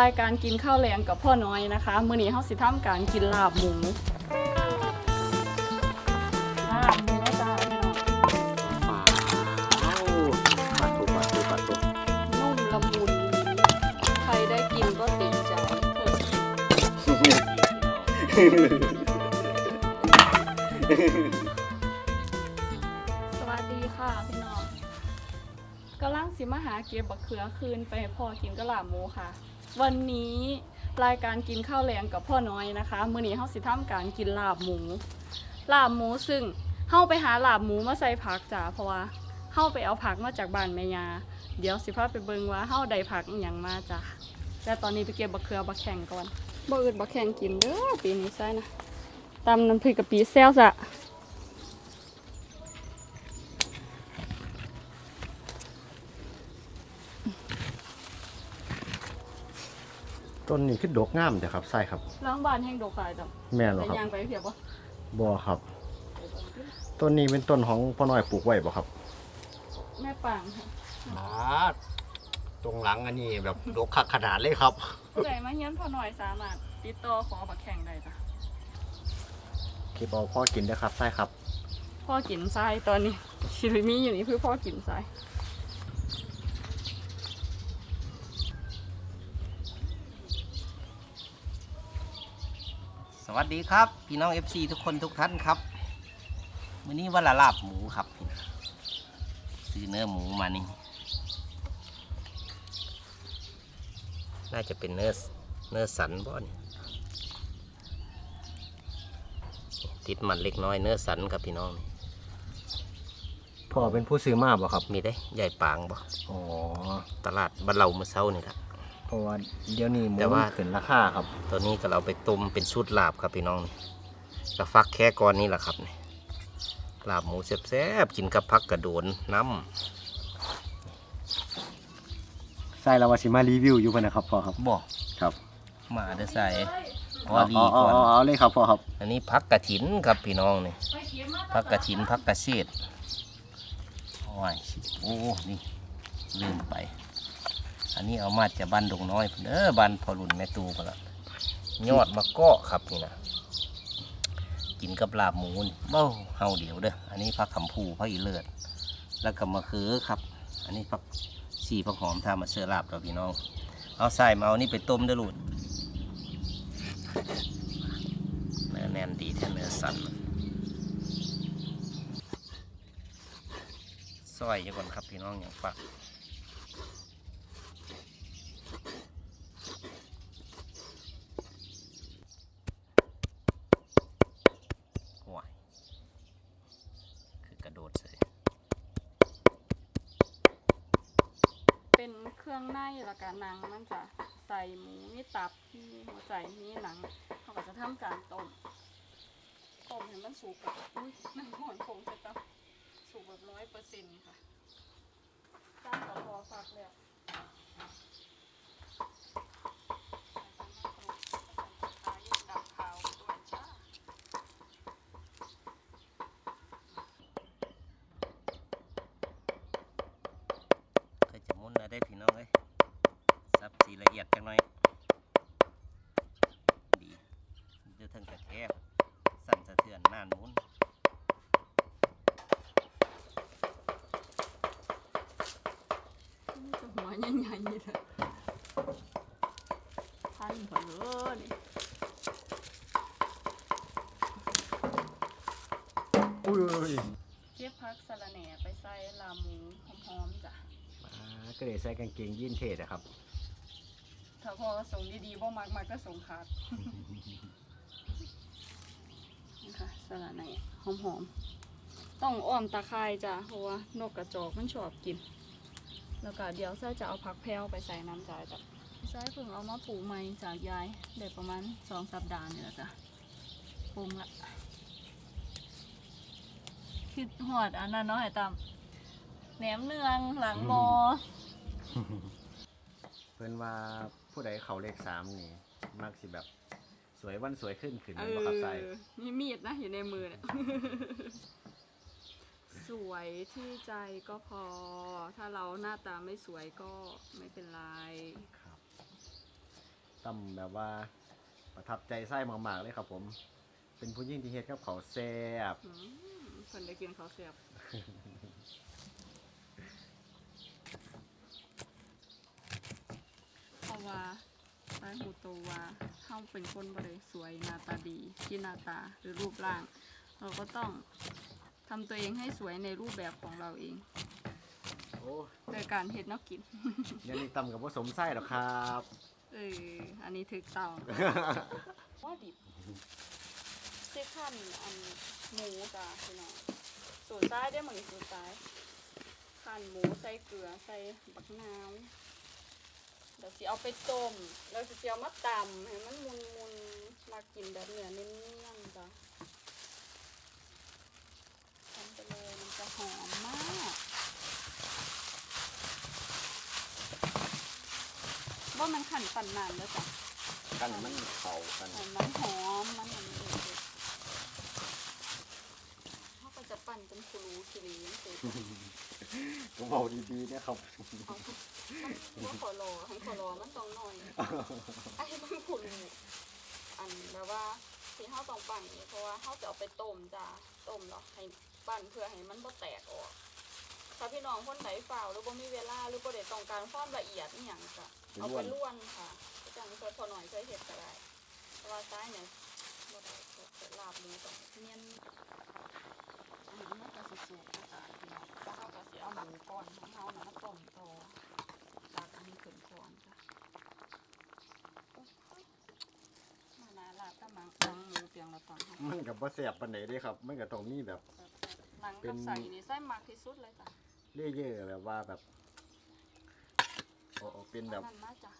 รายการกินข้าวแรงกับพ่อน้อยนะคะ มื้อนี้เฮาสิทำการกินลาบหมูลาบหมูจ้าพี่น้องว้าวปัดตุปัดตุปัดตุนุ่มละมุนใครได้กินก็ติดใจสวัสดีค่ะพี่น้องกำลังสิมาหาเก็บบักเขือคืนไปพอกินกับลาบหมูค่ะ วันนี้รายการกินข้าวแรงกับพ่อน้อยนะคะ มื้อนี้เฮาสิทำการกินลาบหมู ลาบหมูซึ่งเฮาไปหาลาบหมูมาใส่ผักจ้าเพราะว่าเฮาไปเอาผักมาจากบ้านแม่ยา เดี๋ยวสิพาไปเบิ่งว่าเฮาได้ผักอีหยังมาจ้ะแต่ตอนนี้ไปเก็บบักเขือบักแข่งก่อนบ่อื่นบักแข่งกินเด้อปีนี้ใช่นะตำน้ำพริกกะปิแซ่บจ้ะ ต้นนี้คือดกงามเด้อครับใช่ครับ ล้างบ้านแห้งดอกฝายจ้ะแม่นเหรแต่อครับยางไปเพียบบ่บ่ครับต้นนี้เป็นต้นของพ่อน้อยปลูกไว้บ่ครับ แม่ปางค่ะตรงหลังอันนี้แบบดกคักขนาดเลยครับ ผู้ใดมาเฮียนพอหน่อยสามารถติดต่อขอบักแข่งได้จ้ะคลิปเอาพ่อกินเด้อครับใช่ครับ พ่อกินทรายตอนนี้ชีวิตมีอยู่นี่คือพ่อกินทราย วัสดีครับ พี่น้อง FC ทุกคนทุกท่านครับวันนี้วันละลาบหมูครับพี่น้องซื้อเนื้อหมูมานี่ น่าจะเป็นเนื้อเนื้อสันบ่เนี่ยติดมันเล็กน้อยเนื้อสันครับพี่น้องนี่พ่อเป็นผู้ซื้อมาบ่ครับ มีได้ใหญ่ปางบ่อ๋อตลาดบ้านเราเมื่อเช้านี่แหละ เพราะว่าเดี๋ยวนี้หมูแต่ว่าขึ้นราคาครับ ตัวนี้ก็เราไปต้มเป็นชุดลาบครับพี่น้องนี่กระฟักแค่ก้อนนี้แหละครับนี่ลาบหมูแซ่บๆกินกับพักกระโดนน้ำใช่แล้วว่าสิมารีวิวอยู่เพิ่นนะครับพ่อครับบอกครับมาเด้อใส่พอเอาดีเอาก่อน เอาเอาเลยครับพ่อครับ อันนี้พักกระถินครับพี่น้องนี่พักกระถินพักกระเฉดโอ้ยโอ้นี่ลืมไป อันนี้เอามาจากบ้านดงน้อยเด้อบ้านพอรุ่นแม่ตูพนละยอดมะเกาะครับนี่นะกินกับลาบหมูนเบ้าเฮาเดียวเด้ออันนี้พักขำพูพักอีเลือดแล้วก็มะเขือครับ อันนี้พักสี่พักหอมทามาเสือลาบเราพี่น้อง เอาใส่มาเอานี่ไปต้มเด้อลูกเนื้อแน่นดีแท้เนื้อสันซอยอยู่ก่อนครับพี่น้องอย่างฝักห่วยคือกระ โดดเลยเป็นเครื่องในแล้วก็หนังมันจะใส่หมูมีตับมีหัวใจมีหนังเขาก็จะทำการต้มต้มให้มันสุกอะอุ้ยน้ำหอนคงจะต้องสุกแบบร้อยเปอร์เซ็นต์ค่ะตั้งกระพอฟักแล้ว ดับขาวด้วยจ้า เคยจะมุนนะได้พี่น้องเอ้ยสับสีละเอียดจังหน่อย ดีเดี๋ยวทั้งกระแทกสั่นสะเทือนน่านหมุน นี่จะหัวใหญ่ๆเลย พันเผลอนี่อุ้ยเก็บพักสะระแหน่ไปใส่ลาหมูหอมๆจ้ะก็เลยใส่กางเกงยีนเทศอะครับ ถ้าพอส่งดีๆบ่มักมักก็ส่งขาดนี่ค่ะสะระแหน่หอมๆต้องอ้อมตะไคร้จ้ะเพราะว่านกกระจอกมันชอบกิน แล้วก็เดี๋ยวเส้จะเอาผักแพรวไปใส่น้ำจ่ายจ้ะ ใส่เพิ่งเอามาปลูกใหม่จากยายได้ประมาณสองสัปดาห์นี่แหละจ้ะปรุงละคิดหอดอันนั้นเนาะไอ้ตามแหนมเนืองหลังมอเพิ่นว่าผู้ใดเขาเลขสามนี่มักสิแบบสวยวันสวยขึ้นขึ้นเอบ่ครับใส่อมีมีดนะอยู่ในมือเนี่ย สวยที่ใจก็พอ ถ้าเราหน้าตาไม่สวยก็ไม่เป็นไรครับ ตั้มแบบว่าประทับใจไส้มากๆเลยครับ ผม เป็นผู้ยิ่งที่เฮ็ดกับเขาวแซ่บอืมเพิ่นได้กินข้าวเสียบเพราะว่าสายหูตัวว่าเฮาเป็นคนบ่ได้สวยหน้าตาดีที่หน้าตาหรือรูปร่าง เราก็ต้องทำตัวเองให้สวยในรูปแบบของเราเองโอ้โดยการเฮ็ดแนวกินยันนี่ตั้มกับผสมไส้หรอกครับ เอออันนี้ถึกต้องว่าดิบสิขั้นอันหมูจ้ะพี่น้องสูตรซ้ายได้เหมือนสูตรซ้ายขั้นหมูใส่เกลือใส่บักนาวเดี๋ยวสิเอาไปต้มแล้วสิเอามาตำให้มันมุนมุนมากินแบบเนื้อเนียนๆจ้ะทำไปเลยมันจะหอมมาก ว่ามันขันปั่นนานแล้วจ้ะกันมันเข้ากันหอมมันหอมมันอันนี้เลยเขาก็จะปั่นเป็นคุรูคิรีนี่สิก็บอกดีๆนะครับ เอามันขอรอให้ขอรอมันต้องหน่อยไอ้มันคุรูอันแบบว่าที่เขาต้องปั่นนี่เพราะว่าเขาจะเอาไปต้มจ้าต้มแล้วให้ปั่นเพื่อให้มันบ่แตกออกถ้าพี่น้องคนไหนฝ่าวหรือบ่มีเวลาหรือบ่ได้ต้องการความละเอียดอหย่างก็ เอาไปล้วนค่ะก็จังเคยพอหน่อยเคยเห็ดก็ได้เพราะว่าซ้ายเนี่ยบ่ได้เกิดลาบหมูต้องเนียนอันนี้มันก็สิสุกนะจ๊ะพี่น้องแล้วเขาก็สิเอาหมูก้อนของเขานะมาต้มต่อจากอันนี้ขึ้นก่อนจ้ะมานาลาบกับมังมังหมูเปียงละตอนเขามันกับบ่แซ่บปานไหนเด้ครับ มันก็ต้องมีแบบหนังกับใส่นี่ไส้หมักที่สุดเลยจ้ะเล่เยอร์แบบว่าแบบโอ้โอ้ เป็นแบบนั่นมาจ้ะ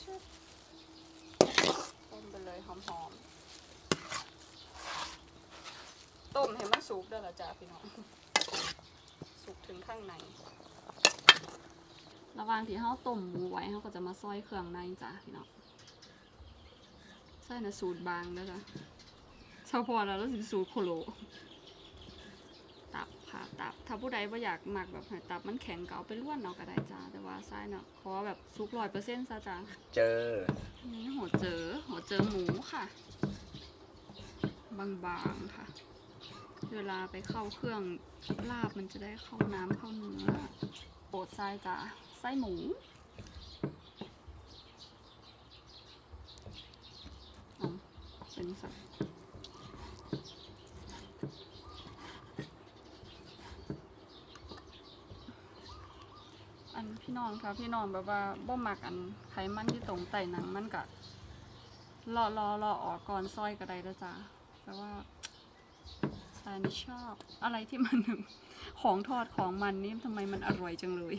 ชึบต้มไปเลยหอมๆ ต้มให้มันสุกด้วยละจ้ะพี่น้อง สุกถึงข้างใน ระหว่างที่เขาต้มหมูไว้เขาก็จะมาซอยเครื่องในจ้ะพี่น้องใส่ในสูตรบางแล้วจ้ะเฉพาะแล้วแล้วสิสูตรโคโล ตับค่ะตับ ถ้าผู้ใดว่าอยากหมักแบบให้ตับมันแข็งก็เอาไปล้วนเอาก็ได้จ้า แต่ว่าซ้ายเนาะขอแบบซุกร้อยเปอร์เซ็นต์ซะจ้าเจอ นี่หัวเจอหัวเจอหมูค่ะ บางๆค่ะ เวลาไปเข้าเครื่องลาบมันจะได้เข้าน้ำเข้าเนื้อโปรดไส้จ้าไส้หมูเอาเป็นสักอันพี่น้ องค่ะพี่น้องแบบว่าบ่มักอันไขมันที่ตรงไตหนังมันกะรอรอรอออกก่อนซอยก็ได้แล้วจ้าแต่ว่าชานี่ชอบอะไรที่มันของทอดของมันนี่ทำไมมันอร่อยจังเลย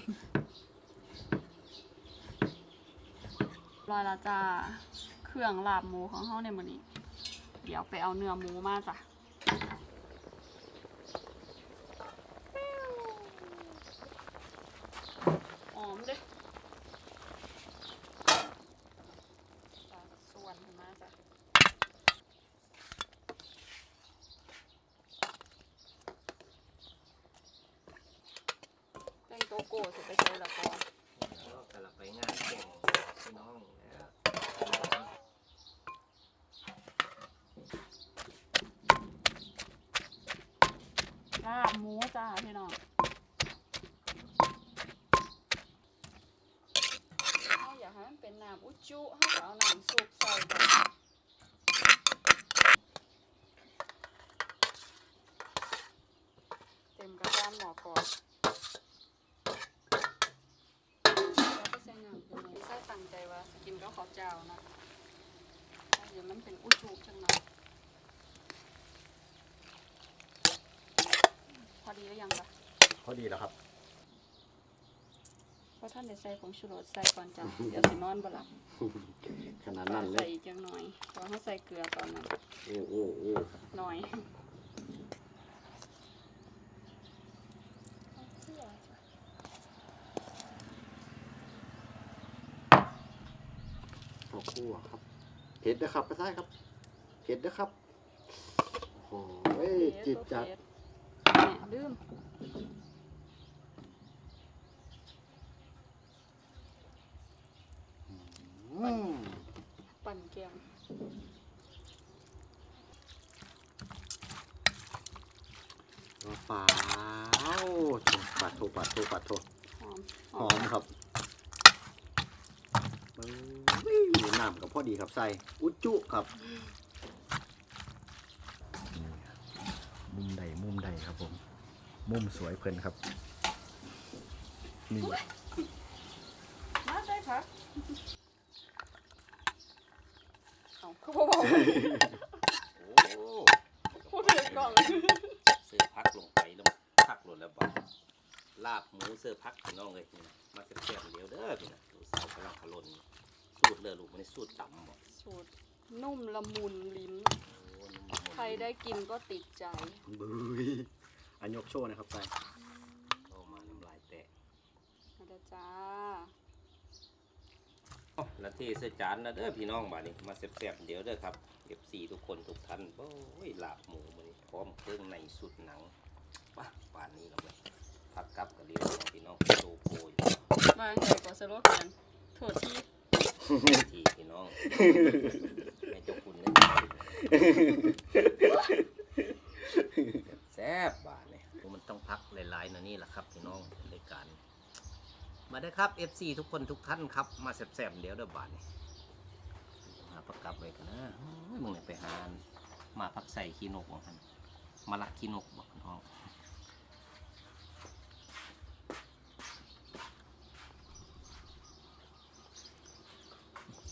รอยละจ้าเครื่องลาบหมูของเฮาในมื้อนี้ เดี๋ยวไปเอาเนื้อหมูมาจ้ะ หอมเด้จ้ะส่วนขึ้นมาจ้ะ แป้งโกโก้สิไปใช้ละก่อนเรากำลังไปงานแต่งพี่น้องแล้วลาบหมูจ้าพี่น้องเขาอยากให้มันเป็นน้ำอุจจุเขาก็เอาน้ำซุปใส่ไปเต็มกระดานหมอก่อนแล้วก็ใส่น้ำเป็นไงใส่ตั้งใจว่าจะกินกับข้าว เจ้านะเดี๋ยวมันเป็นอุจจุจังหน่อยพอดีหรือยังคะพอดีแล้วครับเพราะท่านได้ใส่ผงชูรสใส่ก่อนจ้ะเดี๋ยวสินอนบ่หลับขนาดนั้นเลใส่ยอีกจังหน่อยเพราะเขาใส่เกลือตอนนั้นโอ้โอ้โอ้ หน่อย ข้าวคั่วครับ เผ็ดนะครับไปได้ครับเผ็ดนะครับโอ้ยจิตจัดแหม่ลืมกงปาปัดโทปัดโทปัดโทหอมหอมครับเอ้ย น้ำกับพอดีครับใส่อุจจุครับมุมใดมุมใดครับผม มุมสวยเพลินครับนี่มาได้ค่ะเอาเขาบอกว่าโอ้พูดถึงก่อนเลยเสื้อพักลงไปแล้วพักหล่นแล้วบ่ลาบหมูเสื้อพักพี่น้องเลยนี่นะมาแซ่บๆเดียวเด้อพี่นะดูสาวกำลังขลน สูตรเลยลูกมันสูตรต่ำบ่สูตรนุ่มละมุนลิ้นโอ้นุ่มๆใครได้กินก็ติดใจบุยอันยกโชว์นะครับใส่เข้ามาน้ำลายแตกมาเด้อจ้าแล้วที่เสื้อจานนะเด้อพี่น้องมานี่มาแซ่บๆเดี๋ยวเด้อครับเก็บสีทุกคนทุกท่านโอ้ยลาบหมูมันพร้อมเครื่องในสุดหนังป่ะป่านนี้เราเลยพักกลับกันเดียวพี่น้องโตโพอยู่มาใหญ่กว่าสโลแกนโทษที่ ทีพี่น้องแม่เจ้าคุณนี่ยแซ่บบาทเนี่ยมันต้องพักหลายๆนะนี่แหละครับพี่น้องรายการ มาได้ครับ FC ทุกคนทุกท่านครับ มาแซ่บๆเดี๋ยวเด้อบาทนี่หาประกับไว้กันนะมึงเนี่ยไปหามาพักใส่ขี้นกบอกกันมาละขี้นกบอกน้อง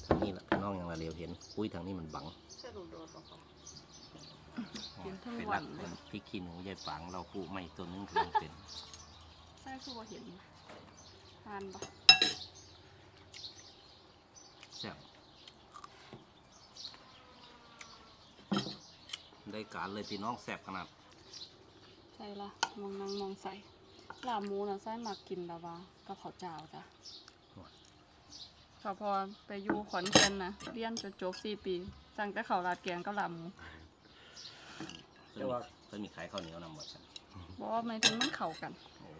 ทางนี้แหละ พี่น้องยังละเรียวเห็นอุ้ยทางนี้มันบังใช่ดูโดดปะกินทั้งเป็นวัรันกเลยพริกขี้หนูยายฝังเราปลูกไม่ตัวนึงกำลังเป็นใช่คือว่าเห็นทานปะแซ่บได้การเลยพี่น้องแซ่บขนาดใช่ละมองนางมองใส่ลาบหมูนะไส้หมักกินแล้ววะกับข้าวเจ้าจ้ะ ค่ะพอไปอยู่ขอนแก่นนะเรียนจนจบสี่ปี สั่งแต่ข้าวราดแกงกับลาบหมูเพิ่นมีเพิ่นมีขายข้าวเหนียวนำหมดครับบอกว่าไม่ถึงมันเข้ากัน โอ้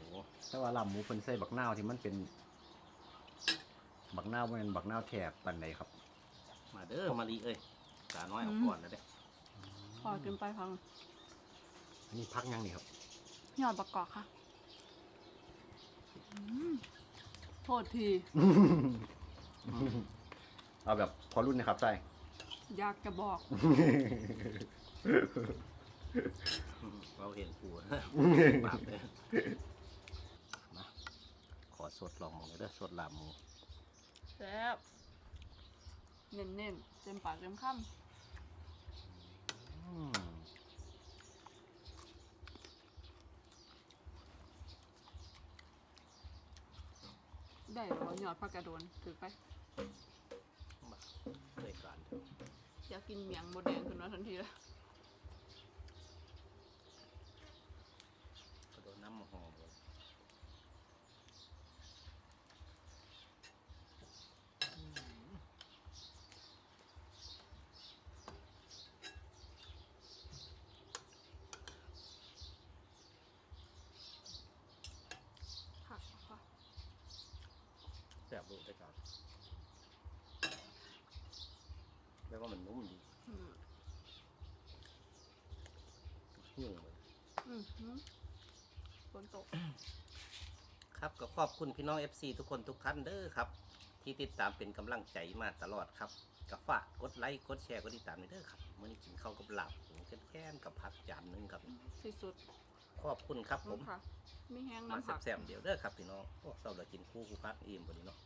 แต่ว่าลำหมูเพิ่นใส่บักนาวที่มันเป็น บักนาวบ่แมันบักนาวแถบปันใดครับมาเด้อมาลีเอ้ยตาน้อยเอาอืมก่อนนะเด้อพอกินไปพังอันนี้พักยังนี่ครับยอดประกอบค่ะอืมโทษที เอาแบบพอรุ่นนะครับใส่อยากจะบอก เราเห็นปูนะปากเลยมาขอสดลองหมองเลยเด้อสดลาบหมูแซ่บเน้นๆเต็มปากเต็มคอืมำได้เหรอยอดผักกระโดนถือไป มาด้วยการอยากกินเมียงโมแดงขึ้นมาทันทีเลยกระโดดน้ำมาหอมเลยผักค่ะแซ่บลูกด้วยกัน แล้วก็มันนุ่มดีอืมยุ่งเลยอืมหืมฝนตก ครับก็ขอบคุณพี่น้อง FC ทุกคนทุกท่านเด้อครับ ที่ติดตามเป็นกำลังใจมาตลอดครับก็ฝากกดไลค์กดแชร์กดติดตามด้วยเด้อครับมื่อนี้กินข้าวกับหลับหมูแค่นๆกับผักจานหนึงครับ ที่สุดขอบคุณครับผม ค่ะ มีแห้งมาน้ำผัก แซ่บๆเดี๋ยวเด้อครับพี่น้องโอ้เศร้าเหลือกินคู่คู่พักอิ่มบนนี้เนาะ